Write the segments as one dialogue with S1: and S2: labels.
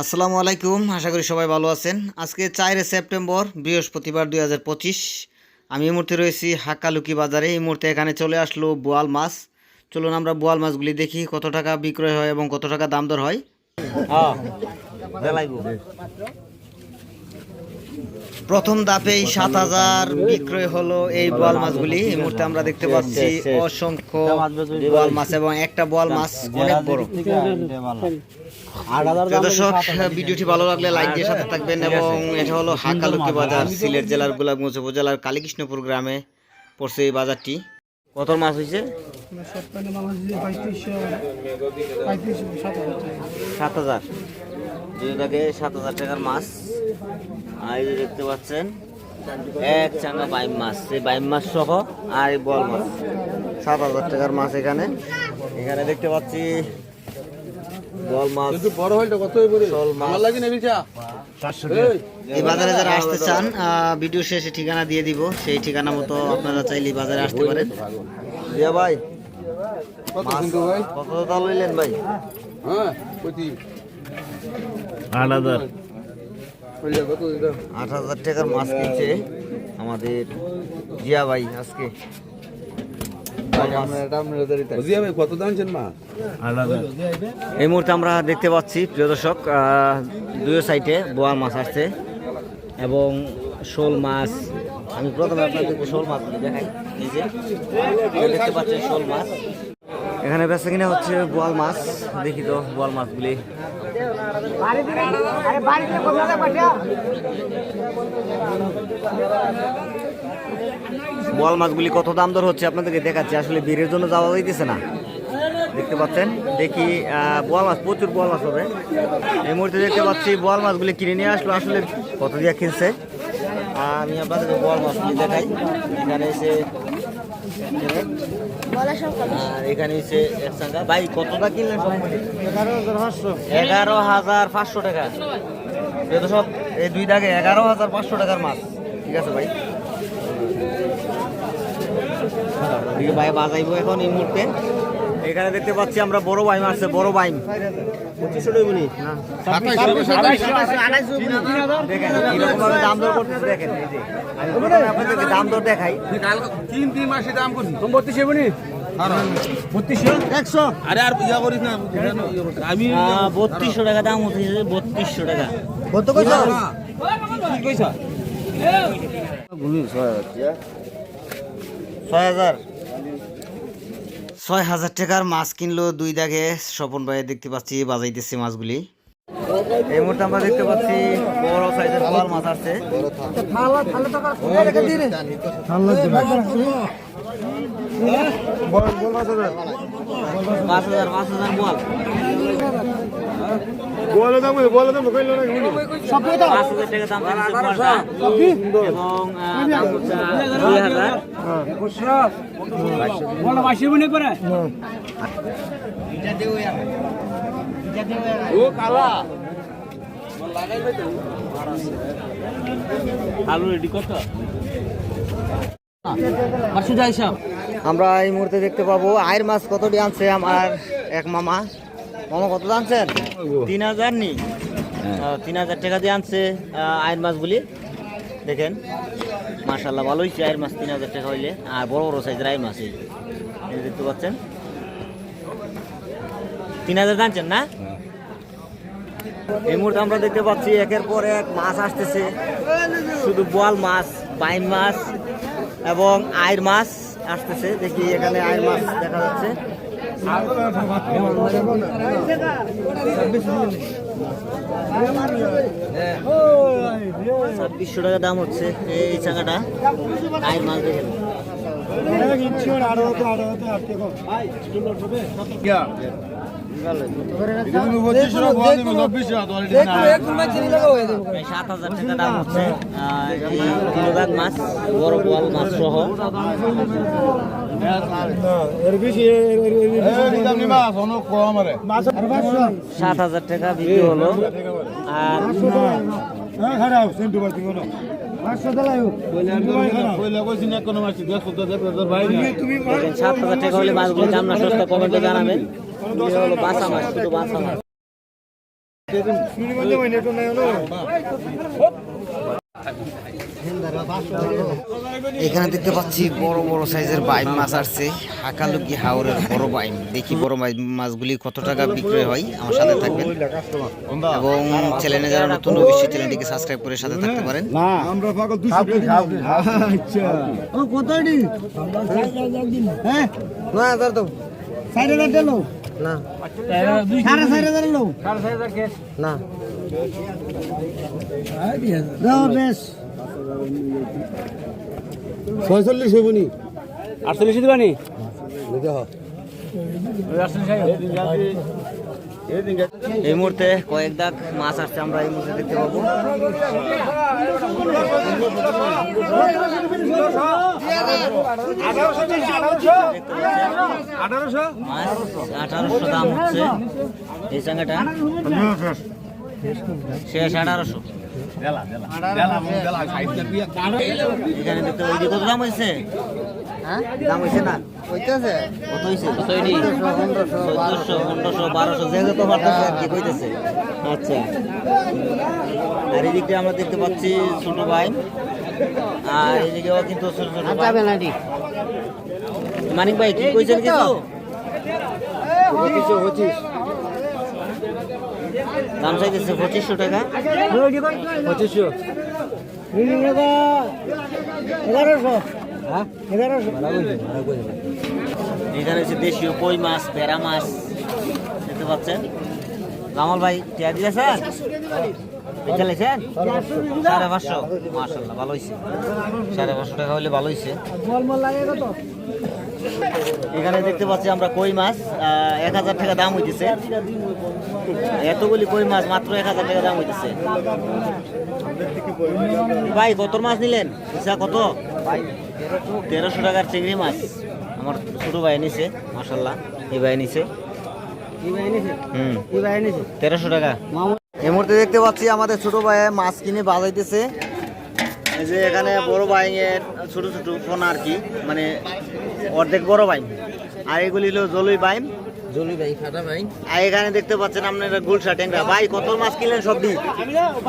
S1: আসসালামু আলাইকুম, আশা করি সবাই ভালো আছেন। আজকে চারে সেপ্টেম্বর, বৃহস্পতিবার দুই হাজার পঁচিশ। আমি এই মুহূর্তে রয়েছি হাক্কালুকি বাজারে। এই মুহূর্তে এখানে চলে আসলো বোয়াল মাছ। চলুন আমরা বোয়াল মাছগুলি দেখি, কত টাকা বিক্রয় হয় এবং কত টাকা দাম দর হয়। প্রথম ধাপেই সাত হাজার বিক্রয় হলো এই বোয়াল মাছগুলি। এই মুহূর্তে আমরা দেখতে পাচ্ছি অসংখ্য বোয়াল মাছ এবং একটা বোয়াল মাছ অনেক বড়। দর্শক ভিডিওটি ভালো লাগলে লাইক দিয়ে সাথে থাকবেন এবং এটা হলো হাকালুকি বাজার সিলেট জেলার গোলাপগঞ্জ উপজেলার কালীকৃষ্ণপুর গ্রামে পড়ছে এই বাজারটি। কত মাছ হয়েছে? সাত হাজার। যেটাকে সাত হাজার টাকার মাছ। আর এই যে দেখতে পাচ্ছেন এক চাঙ্গা বাইম মাছ। সেই বাইম মাছ সহ আর বল মাছ। সাত হাজার টাকার মাছ এখানে। এখানে দেখতে পাচ্ছি বল মাছ
S2: বড় হইল কত আমার লাগি নেবি চা? এই,
S1: এই বাজারে যারা আসতে চান আহ, ভিডিও শেষে ঠিকানা দিয়ে দিব। সেই ঠিকানা মতো আপনারা চাইলে বাজারে আসতে পারেন। দিয়া ভাই
S2: কত কিন্তু ভাই?
S1: কত দাম লইলেন ভাই?
S2: হ্যাঁ
S3: আট হাজার।
S1: আট হাজার টাকার মাছ কিনছে আমাদের জিয়া ভাই আজকে। এই মুহূর্তে আমরা দেখতে পাচ্ছি প্রিয় দর্শক আহ, দুই সাইডে বোয়াল মাছ আসছে এবং শোল মাছ। আমি প্রথমে আপনাদেরকে শোল মাছ দেখাই দেখতে পাচ্ছি শোল মাছ। এখানে বেচা কিনা হচ্ছে বোয়াল মাছ। দেখি তো বোয়াল মাছগুলি। বোয়াল মাছগুলি কত দাম দর হচ্ছে আপনাদেরকে দেখাচ্ছি। আসলে বীরের জন্য যাওয়া যাইতেছে না। দেখতে পাচ্ছেন? দেখি বোয়াল মাছ, প্রচুর বোয়াল মাছ হবে। এই মুহূর্তে দেখতে পাচ্ছি বোয়াল মাছগুলি কিনে নিয়ে আসলো। আসলে কত দিয়ে কিনছে? আমি আপনাদেরকে বোয়াল মাছগুলি দেখাই। এখানে এসে আর এখানে এসে এক ভাই কতটা কিনলেন? এগারো হাজার পাঁচশো। টাকা। এটা সব এই দুই দাগে এগারো হাজার পাঁচশো টাকার মাছ ঠিক আছে ভাই? এদিকে ভাই বাজাইবো এখন এই মুহূর্তে। এখানে দেখতে পাচ্ছি আমরা বড় বাইম আসছে বড় বাইম দাম দর দেখেন আপনাদেরকে দাম দর দেখাই।
S2: তিন তিন মাসে দাম
S3: বত্রিশ এবনি একশো।
S2: আরে আর করিস না
S1: বত্রিশশো টাকা দাম হচ্ছে বত্রিশশো টাকা।
S3: কত কইছো?
S2: কি
S1: ছয় হাজার। ছয় হাজার টাকার মাছ কিনলো দুই দাগে। স্বপন ভাই দেখতে পাচ্ছি, বাজাইতেছে মাছগুলি। এই মুহূর্তে আমরা দেখতে পাচ্ছি বড় সাইজের বোয়াল মাছ আসছে। পাঁচ হাজার পাঁচ হাজার বোয়াল
S2: বলে দাম বলে দাম কইলো না
S1: পাঁচ হাজার। টাকা দাম এবং দাম হচ্ছে দুই হাজার।
S2: ও কালা।
S3: আলু রেডি কত?
S1: আমরা এই মুহূর্তে দেখতে পাবো আয়ের মাছ কতটি আনছে আমার এক মামা। মামা কত আনছেন? তিন হাজার নি। তিন হাজার টাকা দিয়ে আনছে আয়ের মাছগুলি দেখেন মাশাল্লাহ ভালো হয়েছে আয়ের মাছ তিন হাজার টাকা হইলে। আর বড় বড় সাইজের আয়ের মাছ এই। দেখতে পাচ্ছেন। তিন হাজার জানছেন না? এই মুহূর্তে আমরা দেখতে পাচ্ছি একের পর এক মাছ আসতেছে। শুধু বোয়াল মাছ বাইম মাছ এবং আয়ের মাছ আসতেছে। দেখি এখানে আয়ের মাছ দেখা যাচ্ছে। ছাব্বিশশো টাকা দাম হচ্ছে এই চাঙাটা আয়ের মাছ সাত হাজার টাকা দাম হচ্ছে মাছ, বড় মাছ সহ। সাত হাজার টাকা বিক্রি হলো। আর সাত হাজার টাকা হলে মাছগুলো দাম না সস্তা কমেন্টে জানাবেন হলো বাসা মাছ শুধু বাসা মাছ এখানে দেখতে পাচ্ছি বড় বড় সাইজের বাইম মাছ আসছে। হাকালুকি হাওরের বড় বাইম। দেখি বড় বাইম মাছগুলি কত টাকা বিক্রয় হয় আমার সাথে থাকবেন। এবং চ্যানেলে যারা নতুন অবশ্যই চ্যানেলটিকে সাবস্ক্রাইব করে সাথে থাকতে পারেন।
S2: আমরা পাগল দুশো আচ্ছা।
S4: ও কতটি হ্যাঁ না দার তো। হাজার দিলো সাড়ে ষাট হাজার না। বেশ।
S2: ছয়চল্লিশ হইবনি
S3: আটচল্লিশ দিবানি
S1: এই মুহূর্তে কয়েক দাগ মাছ আসছে আমরা এই মুহূর্তে দেখতে পাবো।
S2: আঠারোশো।
S1: আঠারোশো দাম হচ্ছে এই চাঙ্গাটা। শেষ আঠারোশো এখানে দেখতে পাবো কত দাম হয়েছে দাম হয়েছে না
S4: হইতেছে
S1: কত হয়েছে চোদ্দশো পনেরোশো বারোশো যে যত পারতেছে আর কি কইতেছে আচ্ছা আর এদিকে আমরা দেখতে পাচ্ছি ছোট ভাই আর এদিকেও কিন্তু ছোট ছোট মানিক ভাই কি কইছেন কিছু
S4: পঁচিশশো পঁচিশ
S1: দাম চাইতেছে পঁচিশশো টাকা।
S4: পঁচিশশো। এগারোশো। হ্যাঁ? এগারোশো।
S1: এখানে হচ্ছে দেশীয় কই মাছ পেরা মাছ দেখতে পাচ্ছেন? কামাল ভাই টিয়া দিয়েছেন? সাড়ে পাঁচশো। মার্শাল্লাহ ভালো হয়েছে সাড়ে পাঁচশো টাকা হলে ভালো হয়েছে এখানে দেখতে পাচ্ছি আমরা কই মাছ এক হাজার টাকা দাম হইতেছে। এতগুলি কই মাছ? মাত্র এক হাজার টাকা দাম হইতেছে। ভাই, কত মাছ নিলেন? ইসা কত? তেরোশো টাকার চিংড়ি মাছ। আমার ছোট ভাই নিছে মাসাল্লাহ এই ভাই নিছে। তেরোশো টাকা। এই মুহূর্তে দেখতে পাচ্ছি আমাদের ছোট ভাই মাছ কিনে বাজাইতেছে। এই যে এখানে বড় ভাইয়ের ছোট ছোট ফোন আর কি মানে অর্ধেক বড় ভাই। আর এগুলি হলো জলুই বাইম
S4: জলি ভাই ফাটা ভাই।
S1: আর এখানে দেখতে পাচ্ছেন আপনারা গুলশা ট্যাংরা। ভাই কত মাছ কিনলেন সব দিক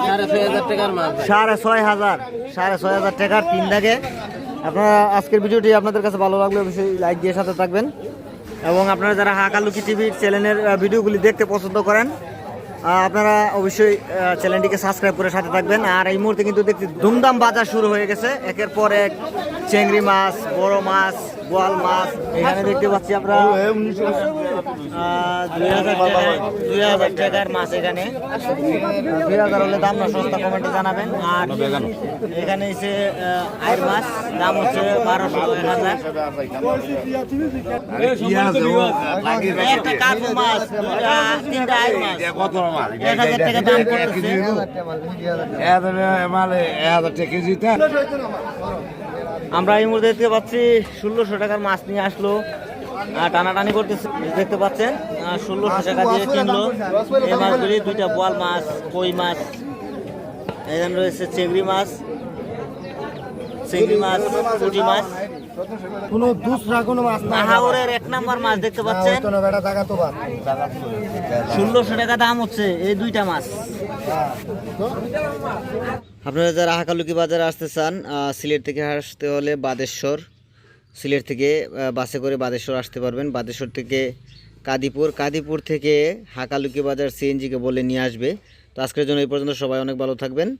S4: সাড়ে ছয় হাজার টাকার মাছ
S1: সাড়ে ছয় হাজার। সাড়ে ছয় হাজার টাকার তিন দাগে। আপনারা আজকের ভিডিওটি আপনাদের কাছে ভালো লাগলে অবশ্যই লাইক দিয়ে সাথে থাকবেন। এবং আপনারা যারা হাকালুকি টিভির চ্যানেলের ভিডিওগুলি দেখতে পছন্দ করেন আপনারা অবশ্যই চ্যানেলটিকে সাবস্ক্রাইব করে সাথে থাকবেন। আর এই মুহূর্তে কিন্তু দেখতে ধুমধাম বাজার শুরু হয়ে গেছে। একের পর এক চেংড়ি মাছ বড় মাছ বোয়াল মাছ এখানে দেখতে পাচ্ছি আমরা দুই হাজার টাকা দুই হাজার টাকার মাছ এখানে। দুই হাজার হলে দাম না সস্তা কমেন্টে জানাবেন। আর এখানে এসে আয়ের মাছ দাম হচ্ছে বারোশো এক হাজার। একটা কাকু মাছ তিনটা আয়ের মাছ। এক হাজার টাকা দাম করতেছে আমরা এই মুহূর্তে দেখতে পাচ্ছি ষোলোশো টাকার মাছ নিয়ে আসলো আর টানাটানি করতেছে। দেখতে পাচ্ছেন ষোলোশো টাকা দিয়ে কিনলো। এই মাছগুলি দুইটা বোয়াল মাছ কই মাছ এখানে রয়েছে চিংড়ি মাছ চিংড়ি মাছ পুঁটি মাছ।
S4: কোনো দুসরা কোনো মাছ না।
S1: হাওরের এক নাম্বার মাছ দেখতে পাচ্ছেন। ষোলোশো টাকা দাম হচ্ছে এই দুইটা মাছ। আপনারা যারা হাকালুকি বাজারে আসতে চান সিলেট থেকে আসতে হলে বাদেশ্বর, সিলেট থেকে বাসে করে বাদেশ্বর আসতে পারবেন। বাদেশ্বর থেকে কাদিপুর কাদিপুর থেকে হাকালুকি বাজার সিএনজিকে বলে নিয়ে আসবে। তো আজকের জন্য এই পর্যন্ত সবাই অনেক ভালো থাকবেন।